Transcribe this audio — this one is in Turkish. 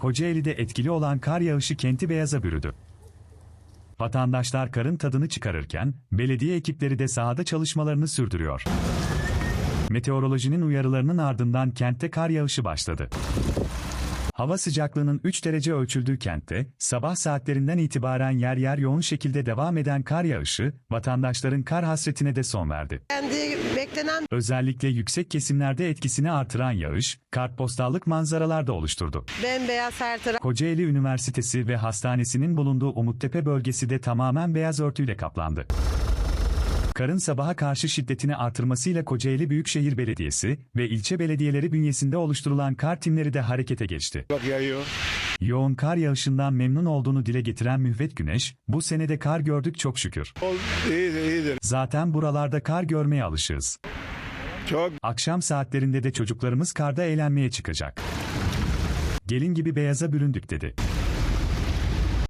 Kocaeli'de etkili olan kar yağışı kenti beyaza bürüdü. Vatandaşlar karın tadını çıkarırken, belediye ekipleri de sahada çalışmalarını sürdürüyor. Meteorolojinin uyarılarının ardından kentte kar yağışı başladı. Hava sıcaklığının 3 derece ölçüldüğü kentte, sabah saatlerinden itibaren yer yer yoğun şekilde devam eden kar yağışı, vatandaşların kar hasretine de son verdi. Kendi beklenen Özellikle yüksek kesimlerde etkisini artıran yağış, kartpostallık manzaralar da oluşturdu. bembeyaz her taraf. Kocaeli Üniversitesi ve hastanesinin bulunduğu Umuttepe bölgesi de tamamen beyaz örtüyle kaplandı. Karın sabaha karşı şiddetini artırmasıyla Kocaeli Büyükşehir Belediyesi ve ilçe belediyeleri bünyesinde oluşturulan kar timleri de harekete geçti. Bak yağıyor. Yoğun kar yağışından memnun olduğunu dile getiren Mühvet Güneş, bu senede kar gördük çok şükür. Ol, iyidir iyidir. Zaten buralarda kar görmeye alışığız. Çok Akşam saatlerinde de çocuklarımız karda eğlenmeye çıkacak. Gelin gibi beyaza büründük dedi.